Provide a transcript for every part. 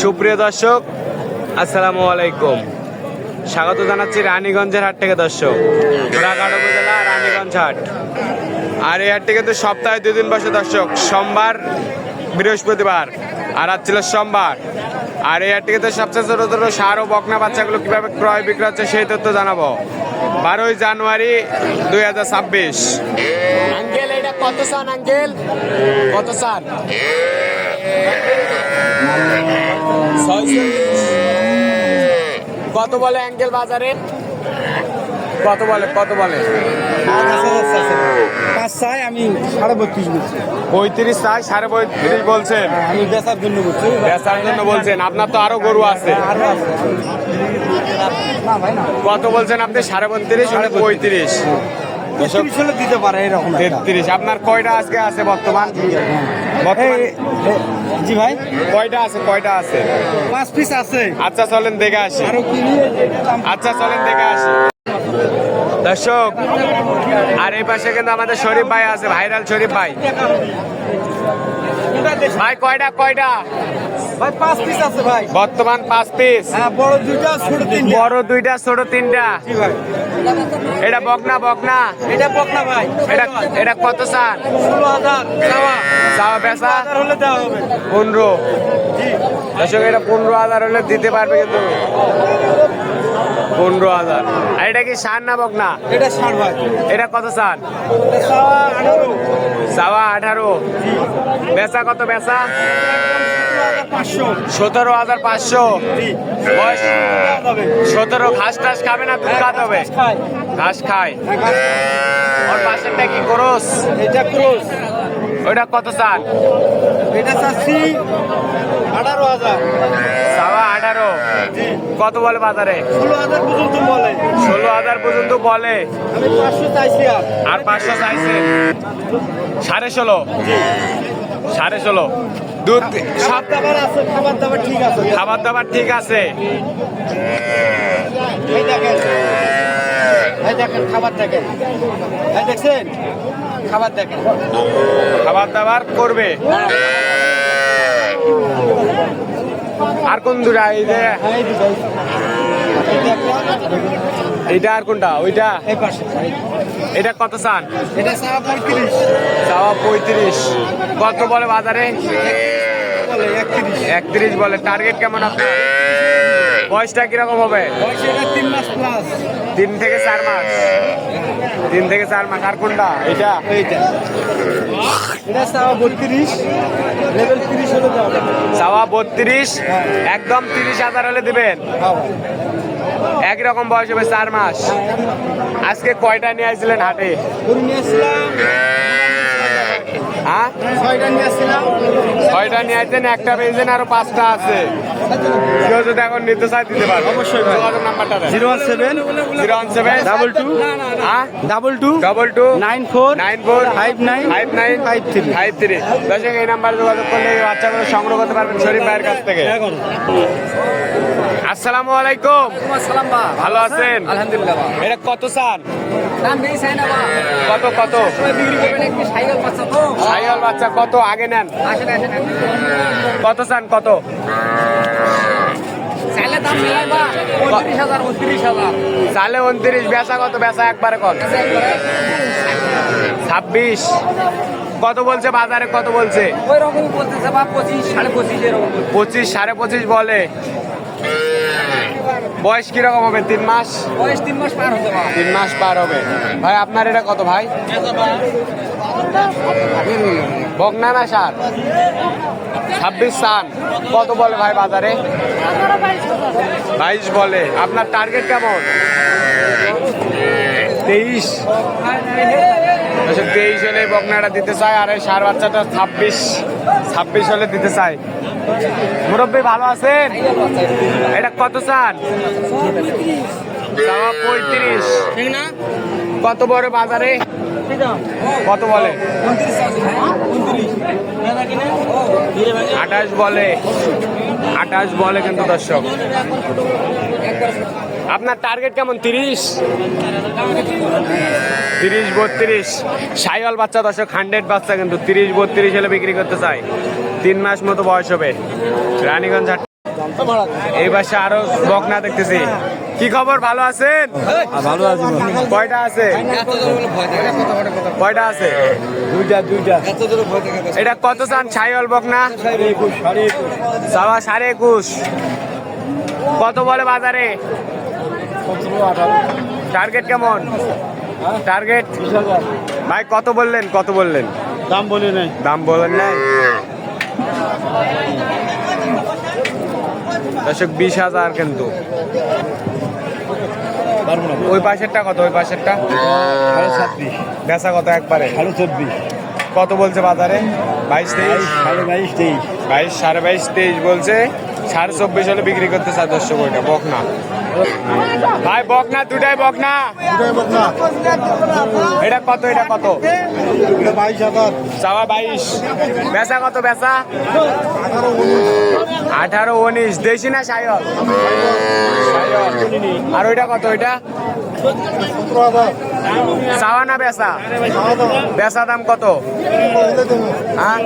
সুপ্রিয় দর্শক, আসসালামু আলাইকুম। স্বাগত জানাচ্ছি রানীগঞ্জের হাট থেকে দর্শক। ঘোড়াঘাট উপজেলা রানীগঞ্জ হাট। আর এই হাটটি কিন্তু সপ্তাহে দুই দিন বসে দর্শক, সোমবার, বৃহস্পতিবার, আর আজ ছিল সোমবার। আর এই হাটটি কিন্তু সবচেয়ে ছোট ছোট সার ও বকনা বাচ্চাগুলো কীভাবে ক্রয় বিক্রয় হচ্ছে সেই তথ্য জানাব। বারোই জানুয়ারি দুই হাজার ছাব্বিশ। আঙ্কেল, এটা কত সান আঙ্কেল? কত সান কত বলে অ্যাঙ্গেল বাজারে? কত বলে কত বলে? পাঁচ চাই আমি সাড়ে বত্রিশ বলছি। পঁয়ত্রিশ চাই সাড়ে পঁয়ত্রিশ বলছেন। আমি বেচার জন্য বলছি। বেচার জন্য বলছেন আপনার তো আরও গরু আছে। কত বলছেন আপনি? সাড়ে পঁয়ত্রিশ। দিতে পারে এরকম। তেত্রিশ। আপনার কয়টা আজকে আছে বর্তমান? এই, জি ভাই। কয়টা আছে? কয়টা আছে? পাঁচ পিস আছে। আচ্ছা চলেন দেখে আসি। আচ্ছা চলেন দেখে আসি। দর্শক আর এই পাশে কিন্তু আমাদের শরীফ ভাই আছে ভাইরাল শরীফ ভাই। ভাই কয়টা? কয়টা? ভাই পাঁচ পিস আছে ভাই। বর্তমান পাঁচ পিস। হ্যাঁ বড় দুইটা ছোট তিনটা। বড় দুইটা ছোট তিনটা। জি ভাই। এটা বকনা বকনা। এটা বকনা ভাই। এটা এটা কত সার? ষোলো হাজার চাওয়া। বেচা হলে দেওয়া হবে। পনেরো। দর্শক এটা পনেরো হাজার হলে দিতে পারবে কিন্তু। পনেরো হাজার। আর এটা কি সার না বকনা এটা ষাট ভাই এটা কত এটা চাওয়া আঠারো। বেচা কত বেচা? সতেরো হাজার পাঁচশো। বয়স? সতেরো। ঘাস টাস খাবে না দুধ খাতে হবে? খাই ঘাস খায়। হ্যাঁ, ঘাস খায়। ওর পাশেরটা কি করস? এটা ক্রোস। ওইটা কত সান এটা চাচ্ছি আঠারো হাজার। চাওয়া আঠারো। কত বলে বাজারে? ষোলো হাজার পর্যন্ত বলে। ষোলো হাজার পর্যন্ত বলে। আমি পাঁচশো চাইছি আর। পাঁচশো চাইছে? সাড়ে ষোলো? সাড়ে ষোলো। দুধ সব খাবার দাবার আছে খাবার দাবার ঠিক আছে। খাবার দাবার ঠিক আছে। এই দেখেন। এই দেখেন খাবার দেখেন। এই দেখছেন? খাবার দেখেন খাবার দাবার করবে। আর কোন দুটা? এই যে এইটা আর কোনটা? ওইটা? এটা কত চান? এটা পঁয়ত্রিশ। চাওয়া পঁয়ত্রিশ। কত বলে বাজারে? একত্রিশ। বলে। টার্গেট কেমন আপনার? বয়সটা কীরকম হবে? তিন মাস প্লাস তিন থেকে চার মাস। তিন থেকে চার মাস। আর কোনটা? এটা এইটা। এটা সারা বত্রিশ। লেভেল তিরিশ হলে চাওয়া বত্রিশ একদম তিরিশ হাজার হলে দিবেন। একরকম একই রকম বয়স হবে চার মাস। আজকে কয়টা নিয়ে আসছিলেন হাটে? হ্যাঁ? ছয়টা নিয়ে আসছেন একটা পেয়েছেন আরও পাঁচটা আছে। কেউ যদি এখন নিতে চাই দিতে পারবে। অবশ্যই ভাই। যোগাযোগ নাম্বারটা zero one seven. Zero one seven. Double two. হ্যাঁ? Double two. Double two. Nine four. Nine four. Five nine. Five nine. Five three. Five three. দর্শক এই নাম্বারে যোগাযোগ করলে এই বাচ্চাগুলো সংগ্রহ করতে পারবেন শরীফ ভাইয়ের কাছ থেকে। আসসালামু আলাইকুম। সালাম বা ভালো আছেন? আলহামদুলিল্লাহ বা এটা কত চান দাম বেশি চাই না বা কত কত? বিক্রি করবেন একটু সাইকেল বাচ্চা তো। সাইয়াল বাচ্চা কত? আগে নেন। আসেন আসেন কত চান কত? চাইলে দাম মিলাই বা পঁয়ত্রিশ হাজার উনত্রিশ হাজার। চালে উনত্রিশ বেচা কত? বেচা একবারে কত? ছাব্বিশ। কত বলছে বাজারে? কত বলছে? ওই রকমই বলতেছে বা পঁচিশ সাড়ে পঁচিশ এরকম। পঁচিশ সাড়ে পঁচিশ বলে। বয়স কীরকম হবে? তিন মাস? বয়স তিন মাস পার হতে বা তিন মাস পার হবে। ভাই আপনার এটা কত ভাই? বকনা না সার? ছাব্বিশ সান। কত বলে ভাই বাজারে? বাইশ বলে। আপনার টার্গেট কেমন? তেইশ। আচ্ছা, তেইশ হলে বকনাটা দিতে চায় আর এই সার বাচ্চাটা ছাব্বিশ। ছাব্বিশ হলে দিতে চায়। মুরব্বী ভালো আছেন? এটা কত চান? পঁয়ত্রিশ। কত বড় বাজারে? কত বলে? আঠাশ বলে। আঠাশ বলে কিন্তু দর্শক। আপনার টার্গেট কেমন? তিরিশ? তিরিশ বত্রিশ। সাইওয়াল বাচ্চা দর্শক হান্ড্রেড বাচ্চা কিন্তু তিরিশ বত্রিশ হলে বিক্রি করতে চাই তিন মাস মতো বয়স হবে। রানীগঞ্জ এই পাশে আরও বকনা দেখতেছি। কি খবর? ভালো আছেন? ভালো আছে কয়টা আছে? কয়টা আছে? দুইটা দুইটা। এটা কত চান ছাইল বকনা? সাড়ে একুশ। কত বলে বাজারে? টার্গেট কেমন? টার্গেট? ভাই কত বললেন? কত বললেন? দাম বলি নাই। দাম বলেন নাই? দর্শক, বিশ হাজার কিন্তু। না ওই পাশেরটা কত? ওই পাশেরটা? বেচা কত একবারে? সাড়ে চব্বিশ কত বলছে বাজারে? বাইশ তেইশ? সাড়ে বাইশ তেইশ বাইশ সাড়ে বাইশ তেইশ বলছে। সাড়ে চব্বিশ হলে বিক্রি করতে চার দর্শক ওইটা, বকনা। ভাই বকনা দুটাই বকনা। এটা কত এটা কত? বাইশ হাজার। চাওয়া বাইশ। বেচা কত বেচা? আঠারো উনিশ। দেশি না সায়ল। আর ওইটা কত ওইটা? চাওয়া না বেচা। বেচা দাম কত? হ্যাঁ?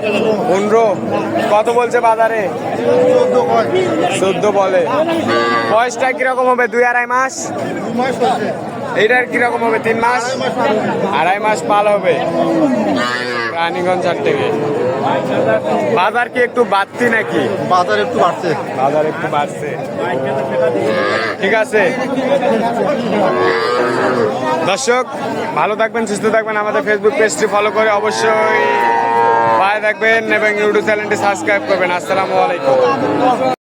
পনেরো। কত বলছে বাজারে? চোদ্দ বলে। বয়সটা কীরকম হবে? দুই আড়াই মাস? এইটার কীরকম হবে? তিন মাস? আড়াই মাস পাল হবে। রানীগঞ্জ থেকে। বাজার কি একটু বাড়তি নাকি? বাজার একটু বাড়ছে। বাজার একটু বাড়ছে। ঠিক আছে। দর্শক ভালো থাকবেন সুস্থ থাকবেন। আমাদের ফেসবুক পেজটি ফলো করে অবশ্যই পায়ে থাকবেন এবং ইউটিউব চ্যানেলটি সাবস্ক্রাইব করবেন। আসসালামু আলাইকুম।